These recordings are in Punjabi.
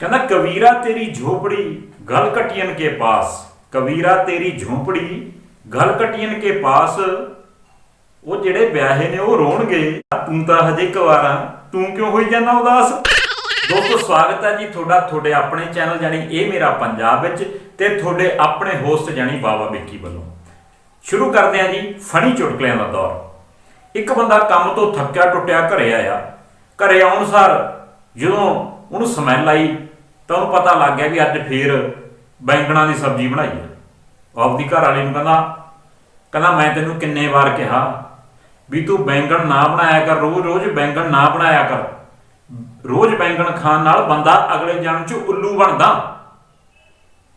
ਕਹਿੰਦਾ ਕਬੀਰਾ ਤੇਰੀ ਝੋਪੜੀ ਗਲ ਕਟੀਆਂ ਕੇ ਪਾਸ। ਕਬੀਰਾ ਤੇਰੀ ਝੋਪੜੀ ਗਲ ਕਟੀਆਂ ਕੇ ਪਾਸ। ਉਹ ਜਿਹੜੇ ਵਿਆਹੇ ਨੇ, ਉਹ ਰੋਣਗੇ। ਤੂੰ ਤਾਂ ਹਜੇ ਕੁਵਾਰਾ ਤੂੰ ਕਿਉਂ ਹੋਈ ਜਾਂਦਾ ਉਦਾਸ? ਦੋਸਤੋ, ਸਵਾਗਤ ਹੈ ਜੀ ਤੁਹਾਡਾ, ਤੁਹਾਡੇ ਆਪਣੇ ਚੈਨਲ ਜਾਨੀ ਇਹ ਮੇਰਾ ਪੰਜਾਬ ਵਿੱਚ ਤੇ ਤੁਹਾਡੇ ਆਪਣੇ ਹੋਸਟ ਜਾਨੀ ਬਾਬਾ ਬਿੱਕੀ ਵੱਲੋਂ। ਸ਼ੁਰੂ ਕਰਦੇ ਹਾਂ ਜੀ ਫਣੀ ਚੁਟਕਲਿਆਂ ਦਾ ਦੌਰ। ਇੱਕ ਬੰਦਾ ਕੰਮ ਤੋਂ ਥੱਕਿਆ ਟੁੱਟਿਆ ਘਰੇ ਆਇਆ। ਘਰੇ ਆਉਣ ਸਾਰ ਜਦੋਂ ਉਹਨੂੰ ਸਮੈਲ ਆਈ ਤਾਂ ਉਹਨੂੰ ਪਤਾ ਲੱਗ ਗਿਆ ਵੀ ਅੱਜ ਫੇਰ ਬੈਂਗਣਾ ਦੀ ਸਬਜ਼ੀ ਬਣਾਈ ਹੈ। ਆਪਦੀ ਘਰ ਵਾਲੀ ਨੂੰ ਕਹਿੰਦਾ ਕਹਿੰਦਾ ਮੈਂ ਤੈਨੂੰ ਕਿੰਨੇ ਵਾਰ ਕਿਹਾ ਵੀ ਤੂੰ ਬੈਂਗਣ ਨਾ ਬਣਾਇਆ ਕਰ, ਰੋਜ਼ ਰੋਜ਼ ਬੈਂਗਣ ਨਾ ਬਣਾਇਆ ਕਰ। ਰੋਜ਼ ਬੈਂਗਣ ਖਾਣ ਨਾਲ ਬੰਦਾ ਅਗਲੇ ਜਨਮ 'ਚ ਉੱਲੂ ਬਣਦਾ।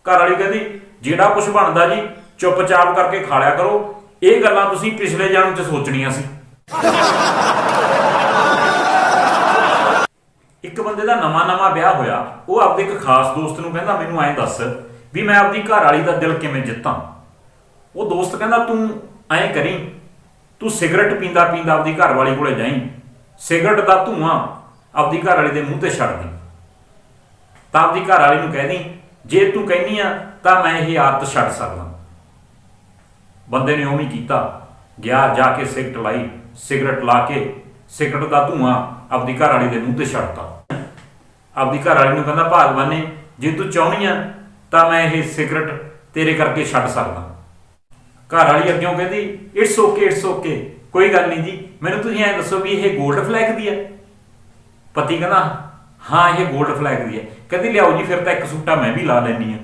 ਘਰ ਵਾਲੀ ਕਹਿੰਦੀ, ਜਿਹੜਾ ਕੁਝ ਬਣਦਾ ਜੀ, ਚੁੱਪਚਾਪ ਕਰਕੇ ਖਾ ਲਿਆ ਕਰੋ। ਇਹ ਗੱਲਾਂ ਤੁਸੀਂ ਪਿਛਲੇ ਜਨਮ 'ਚ ਸੋਚਣੀਆਂ ਸੀ। ਇੱਕ ਬੰਦੇ ਦਾ ਨਵਾਂ ਨਵਾਂ ਵਿਆਹ ਹੋਇਆ, ਉਹ ਆਪਦੇ ਇੱਕ ਖਾਸ ਦੋਸਤ ਨੂੰ ਕਹਿੰਦਾ, ਮੈਨੂੰ ਐਂ ਦੱਸ ਵੀ ਮੈਂ ਆਪਦੀ ਘਰ ਵਾਲੀ ਦਾ ਦਿਲ ਕਿਵੇਂ ਜਿੱਤਾਂ? ਉਹ ਦੋਸਤ ਕਹਿੰਦਾ, ਤੂੰ ਐਂ ਕਰੀ, ਤੂੰ ਸਿਗਰਟ ਪੀਂਦਾ ਪੀਂਦਾ ਆਪਦੀ ਘਰ ਵਾਲੀ ਕੋਲੇ ਜਾਈਂ, ਸਿਗਰਟ ਦਾ ਧੂਆਂ ਆਪਦੀ ਘਰ ਵਾਲੀ ਦੇ ਮੂੰਹ ਤੇ ਛੱਡ ਦੀ ਤਾਂ ਆਪਦੀ ਘਰ ਵਾਲੀ ਨੂੰ ਕਹਿ ਦੀ ਜੇ ਤੂੰ ਕਹਿੰਦੀ ਆ, ਤਾਂ ਮੈਂ ਇਹ ਆਦਤ ਛੱਡ ਸਕਦਾ। ਬੰਦੇ ਨੇ ਉਵੇਂ ਕੀਤਾ, ਗਿਆ, ਜਾ ਕੇ ਸਿਗਰਟ ਲਾਈ, ਸਿਗਰਟ ਲਾ ਕੇ ਸਿਗਰਟ ਦਾ ਧੂਆਂ ਆਪਦੀ ਘਰ ਵਾਲੀ ਦੇ ਮੂੰਹ ਤੇ ਛੱਡਤਾ। ਆਪਦੀ ਘਰ ਵਾਲੀ ਨੂੰ ਕਹਿੰਦਾ, ਭਾਗਵਾਨੇ ਜੇ ਤੂੰ ਚਾਹਣੀ ਆ, ਤਾਂ ਮੈਂ ਇਹ ਸਿਗਰਟ ਤੇਰੇ ਕਰਕੇ ਛੱਡ ਸਕਦਾ। ਘਰ ਵਾਲੀ ਅੱਗਿਓਂ ਕਹਿੰਦੀ ਇਟਸ ਓਕੇ ਇਟਸ ਓਕੇ ਕੋਈ ਗੱਲ ਨਹੀਂ ਜੀ। ਮੈਨੂੰ ਤੁਸੀਂ ਐਂ ਦੱਸੋ ਵੀ ਇਹ 골ਡ ਫਲੈਗ ਦੀ ਹੈ ਪਤੀ ਕਹਿੰਦਾ, ਹਾਂ, ਇਹ 골ਡ ਫਲੈਗ ਦੀ ਹੈ ਕਹਿੰਦੀ, ਲਿਆਓ ਜੀ, ਫਿਰ ਤਾਂ ਇੱਕ ਸੂਟਾ ਮੈਂ ਵੀ ਲਾ ਲੈਣੀ ਆ।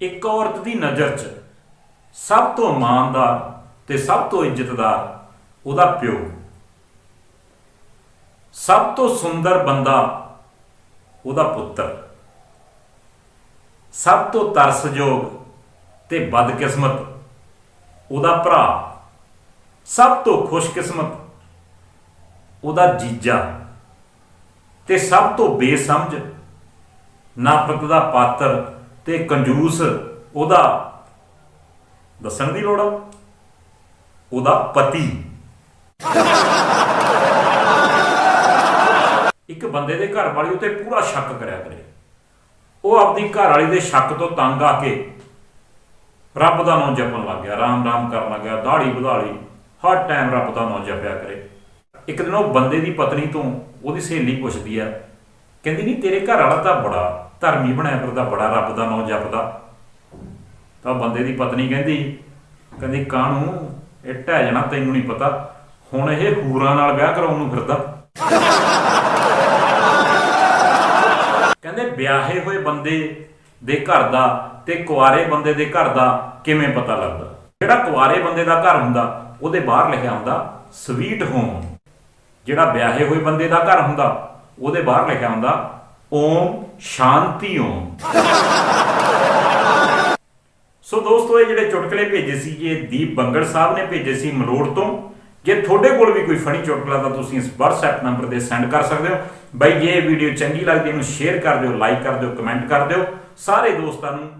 ਇੱਕ ਔਰਤ ਦੀ ਨਜ਼ਰ 'ਚ ਸਭ ਤੋਂ ਇਮਾਨਦਾਰ ਤੇ ਸਭ ਤੋਂ ਇੱਜ਼ਤਦਾਰ ਉਹਦਾ ਪਿਓ। ਸਭ ਤੋਂ ਸੁੰਦਰ ਬੰਦਾ ਉਹਦਾ ਪੁੱਤਰ। ਸਭ ਤੋਂ ਤਰਸਯੋਗ ਤੇ ਬਦਕਿਸਮਤ ਉਹਦਾ ਭਰਾ। ਸਭ ਤੋਂ ਖੁਸ਼ਕਿਸਮਤ ਉਹਦਾ ਜੀਜਾ। ਤੇ ਸਭ ਤੋਂ ਬੇਸਮਝ ਨਾਪਤ ਦਾ ਪਾਤਰ ਤੇ ਕੰਜੂਸ ਉਹਦਾ, ਦੱਸਣ ਦੀ ਲੋੜ ਆ? ਉਹਦਾ ਪਤੀ ਇੱਕ ਬੰਦੇ ਦੇ ਘਰ ਵਾਲੀ ਉਤੇ ਪੂਰਾ ਸ਼ੱਕ ਕਰਿਆ ਕਰੇ। ਉਹ ਆਪਣੀ ਘਰ ਵਾਲੀ ਦੇ ਸ਼ੱਕ ਤੋਂ ਤੰਗ ਆ ਕੇ ਰੱਬ ਦਾ ਨਾਮ ਜਪਣ ਲੱਗ ਗਿਆ, ਰਾਮ ਰਾਮ ਕਰਨ ਲੱਗ ਗਿਆ, ਦਾੜੀ ਵਧਾ ਲਈ, ਹਰ ਟਾਈਮ ਰੱਬ ਦਾ ਨਾਮ ਜਪਿਆ ਕਰੇ। ਇੱਕ ਦਿਨ ਉਹ ਬੰਦੇ ਦੀ ਪਤਨੀ ਤੋਂ ਉਹਦੀ ਸਹੇਲੀ ਪੁੱਛਦੀ ਆ, ਕਹਿੰਦੀ, ਨਹੀਂ, ਤੇਰੇ ਘਰ ਵਾਲਾ ਤਾਂ ਬੜਾ ਧਰਮੀ ਬਣਿਆ ਫਿਰਦਾ, ਬੜਾ ਰੱਬ ਦਾ ਨਾਮ ਜਪਦਾ। ਤਾਂ ਬੰਦੇ ਦੀ ਪਤਨੀ ਕਹਿੰਦੀ ਕਹਿੰਦੀ, ਕਾਹਨੂੰ? ਇਹ ਢਹਿ ਜਾਣਾ, ਤੈਨੂੰ ਨਹੀਂ ਪਤਾ। ਹੁਣ ਇਹ ਹੂਰਾਂ ਨਾਲ ਵਿਆਹ ਕਰਾਉਣ ਨੂੰ ਫਿਰਦਾ ਕਹਿੰਦੇ ਵਿਆਹੇ ਹੋਏ ਬੰਦੇ ਦੇ ਘਰ ਦਾ ਤੇ ਕੁਆਰੇ ਬੰਦੇ ਦੇ ਘਰ ਦਾ ਕਿਵੇਂ ਪਤਾ ਲੱਗਦਾ? ਜਿਹੜਾ ਕੁਆਰੇ ਬੰਦੇ ਦਾ ਘਰ ਹੁੰਦਾ, ਉਹਦੇ ਬਾਹਰ ਲਿਖਿਆ ਹੁੰਦਾ ਸਵੀਟ ਹੋਮ ਜਿਹੜਾ ਵਿਆਹੇ ਹੋਏ ਬੰਦੇ ਦਾ ਘਰ ਹੁੰਦਾ, ਉਹਦੇ ਬਾਹਰ ਲਿਖਿਆ ਹੁੰਦਾ ਓਮ ਸ਼ਾਂਤੀ ਓਮ ਸੋ ਦੋਸਤੋ, ਇਹ ਜਿਹੜੇ ਚੁਟਕਲੇ ਭੇਜੇ ਸੀ, ਇਹ ਦੀਪ ਬੰਗੜ ਸਾਹਿਬ ਨੇ ਭੇਜੇ ਸੀ ਮਲੋੜ ਤੋਂ। ਜੇ ਤੁਹਾਡੇ ਕੋਲ ਵੀ ਕੋਈ ਫਨੀ ਚੁਟਕਲਾ ਤਾਂ ਤੁਸੀਂ ਇਸ WhatsApp ਨੰਬਰ ਤੇ ਸੈਂਡ ਕਰ ਸਕਦੇ ਹੋ। ਬਾਈ, ਜੇ ਇਹ ਵੀਡੀਓ ਚੰਗੀ ਲੱਗਦੀ ਹੈ, ਇਹਨੂੰ ਸ਼ੇਅਰ ਕਰ ਦਿਓ ਲਾਈਕ ਕਰ ਦਿਓ ਕਮੈਂਟ ਕਰ ਦਿਓ। ਸਾਰੇ ਦੋਸਤਾਂ ਨੂੰ